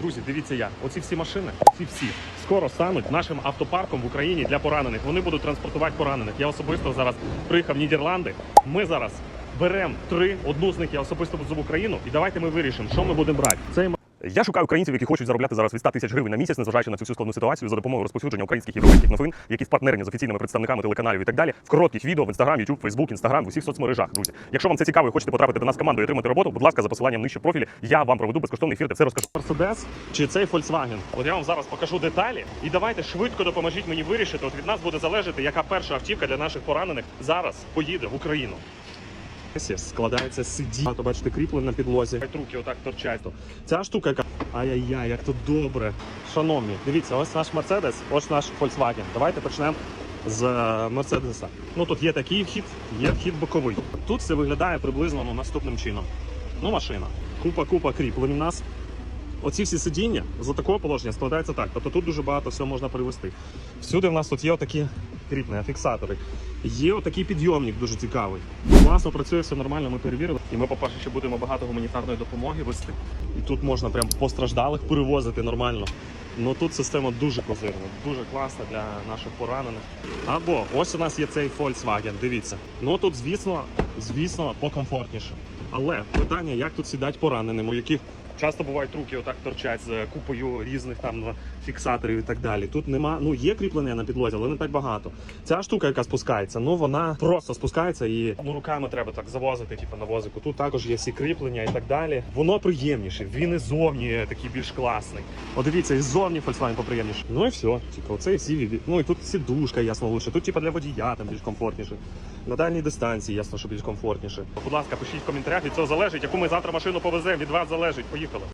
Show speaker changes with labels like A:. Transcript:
A: Друзі, дивіться я. Оці всі машини, ці всі скоро стануть нашим автопарком в Україні для поранених. Вони будуть транспортувати поранених. Я особисто зараз приїхав в Нідерланди. Ми зараз беремо три. Одну з них я особисто буду в Україну. І давайте ми вирішимо, що ми будемо брати. Цей я шукаю українців, які хочуть заробляти зараз від 100 тисяч гривень на місяць, незважаючи на цю всю складну ситуацію за допомогою розповсюдження українських європейських новин, які впартнерені з офіційними представниками телеканалів і так далі, в коротких відео в Instagram, YouTube, Facebook, Instagram, в усіх соцмережах. Друзі, якщо вам це цікаво і хочете потрапити до нас команду і отримати роботу, будь ласка, за посиланням нижче профілі, я вам проведу безкоштовний ефір, де все розкажу. Mercedes чи цей Volkswagen? От я вам зараз покажу деталі, і давайте швидко допоможіть мені вирішити. От від нас буде залежати, яка перша автівка для наших поранених зараз поїде в Україну. Складається сидіння, то бачите, кріплення на підлозі. Руки отак торчать. Ця штука, яка ай-яй-яй, як тут добре. Шановні, дивіться, ось наш Мерседес, ось наш Volkswagen. Давайте почнемо з е, Мерседеса. Ну тут є такий вхід, є вхід боковий. Тут все виглядає приблизно ну, наступним чином. Ну, машина. Купа, купа кріплень у нас. Оці всі сидіння за такого положення складаються так. Тобто тут дуже багато всього можна привезти. Всюди в нас тут є отакі кріплення, фіксатори. Є отакий підйомник дуже цікавий. Класно працює, все нормально, ми перевірили. І ми, по-перше, ще будемо багато гуманітарної допомоги вести. І тут можна прям постраждалих перевозити нормально. Ну тут система дуже козирна, дуже класна для наших поранених. Або ось у нас є цей Volkswagen, дивіться. Ну тут, звісно, звісно, покомфортніше. Але питання, як тут сідати пораненим, у яких часто бувають руки отак торчать з купою різних там фіксаторів і так далі. Тут нема, ну є кріплення на підлозі, але не так багато. Ця штука, яка спускається, ну вона просто спускається і ну руками треба так завозити, типу на возику. Тут також є всі кріплення і так далі. Воно приємніше. Він і зовні такий більш класний. О, дивіться, і ззовні Volkswagen поприємніше. Ну і все. Типу, оце всі Ну і тут сідушка, ясно, лучше. Тут, типу, для водія там більш комфортніше. На дальній дистанції, ясно, що більш комфортніше. Будь ласка, пишіть в коментарях, від цього залежить, яку ми завтра машину повеземо. Від вас залежить. Поїхали.